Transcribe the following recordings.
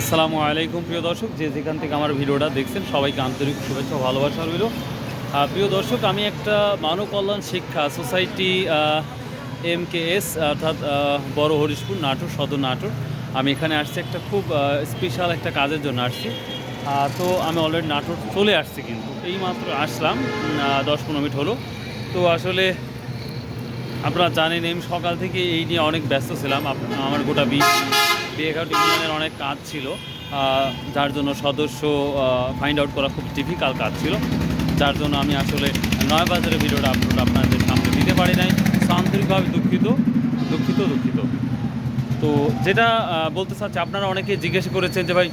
আসসালামু আলাইকুম প্রিয় দর্শক, যে যেখান থেকে আমার ভিডিওটা দেখছেন, সবাইকে আন্তরিক শুভেচ্ছা ভালোবাসা রইল। প্রিয় দর্শক, আমি একটা মানব কল্যাণ শিক্ষা সোসাইটি এম কে এস অর্থাৎ বড় হরিশপুর নাটোর, সদর নাটোর। আমি এখানে আসছি একটা খুব স্পেশাল একটা কাজের জন্য আসছি। তো আমি অলরেডি নাটোর চলে আসছি কিন্তু। এই মাত্র আসলাম দশ পনেরো মিনিট হলো। তো আসলে আপনারা জানেন, আমি সকাল থেকে এই নিয়ে অনেক ব্যস্ত ছিলাম। আমার গোটা বি বিয়েঘাট ইউনিয়নের অনেক কাজ ছিল। যার জন্য সদস্য ফাইন্ড আউট করা খুব ডিফিকাল্ট কাজ ছিল। যার জন্য আমি আসলে নয় বাজারের ভিডিওটা আপলোড আপনাদের সামনে দিতে পারি নাই। আন্তরিকভাবে দুঃখিত দুঃখিত দুঃখিত। তো যেটা বলতে চাচ্ছি, আপনারা অনেকে জিজ্ঞেস করেছেন যে ভাই,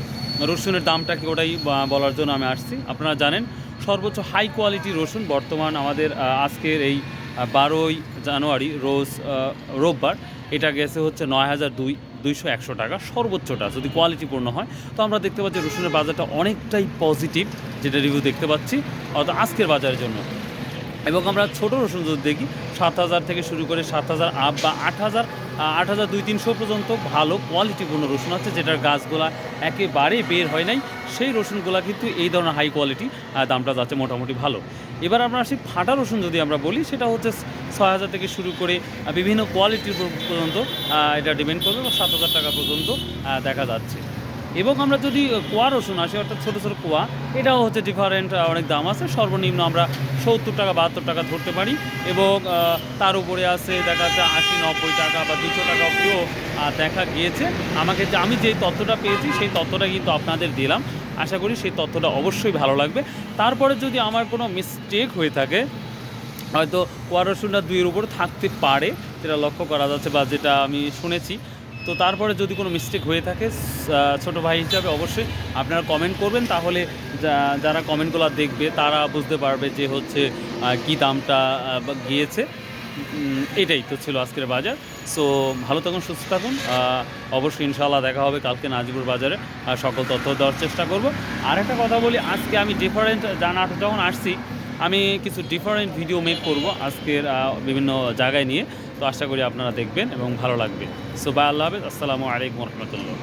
রসুনের দামটা কি ওটাই বলার জন্য আমি আসছি। আপনারা জানেন, সর্বোচ্চ হাই কোয়ালিটি রসুন বর্তমান আমাদের আজকের এই বারোই জানুয়ারি, রোজ রোববার, এটা গেছে হচ্ছে নয় হাজার দুই দুইশো একশো টাকা সর্বোচ্চটা, যদি কোয়ালিটিপূর্ণ হয়। তো আমরা দেখতে পাচ্ছি রসুনের বাজারটা অনেকটাই পজিটিভ যেটা রিভিউ দেখতে পাচ্ছি। অর্থাৎ আজকের বাজারের জন্য এবং আমরা ছোট রসুন যদি দেখি। সাত হাজার থেকে শুরু করে সাত হাজার আপ বা আট হাজার আট হাজার দুই তিনশো পর্যন্ত ভালো কোয়ালিটিপূর্ণ রসুন আছে, যেটার গাছগুলা একেবারে বের হয় নাই। সেই রসুনগুলা কিন্তু এই ধরনের হাই কোয়ালিটি দামটা যাচ্ছে মোটামুটি ভালো। এবার আমরা আসি ফাটা রসুন যদি আমরা বলি, সেটা হচ্ছে ছয় হাজার থেকে শুরু করে বিভিন্ন কোয়ালিটির পর্যন্ত এটা ডিপেন্ড করবে বা সাত হাজার টাকা পর্যন্ত দেখা যাচ্ছে। এবং আমরা যদি কোয়া রসুন আসি, অর্থাৎ ছোটো ছোটো কোয়া, এটাও হচ্ছে ডিফারেন্ট অনেক দাম আছে। সর্বনিম্ন আমরা সত্তর টাকা, বাহাত্তর টাকা ধরতে পারি। এবং তার উপরে আছে, দেখা যাচ্ছে আশি, নব্বই টাকা বা দুশো টাকা অব্দিও দেখা গিয়েছে। আমাকে আমি যেই তথ্যটা পেয়েছি, সেই তথ্যটা কিন্তু আপনাদের দিলাম। আশা করি সেই তথ্যটা অবশ্যই ভালো লাগবে। তারপরে যদি আমার কোনো মিস্টেক হয়ে থাকে, হয়তো কোয়া রসুনটা দুইয়ের উপর থাকতে পারে, যেটা লক্ষ্য করা যাচ্ছে বা যেটা আমি শুনেছি। তো তারপরে যদি কোনো মিস্টেক হয়ে থাকে ছোট ভাই হিসাবে অবশ্যই আপনারা কমেন্ট করবেন। তাহলে যারা কমেন্টগুলো দেখবে, তারা বুঝতে পারবে যে হচ্ছে কি দামটা গিয়েছে। এটাই তো ছিল আজকের বাজার। সো ভালো থাকুন, সুস্থ থাকুন। অবশ্যই ইনশাল্লাহ দেখা হবে কালকে নাজিপুর বাজারে। সকল তথ্য দেওয়ার চেষ্টা করব। আর একটা কথা বলি, আজকে আমি ডিফারেন্ট জানাটা যখন আসছি আমি কিছু ডিফারেন্ট ভিডিও মেক করব আজকের বিভিন্ন জায়গায় নিয়ে। তো আশা করি আপনারা দেখবেন এবং ভালো লাগবে। সো বাই আল্লাহ হাফেজ। আসসালামু আলাইকুম রহমতুল্লাহ।